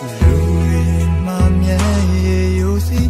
လူတွေမှာမြဲရေရိုးစီ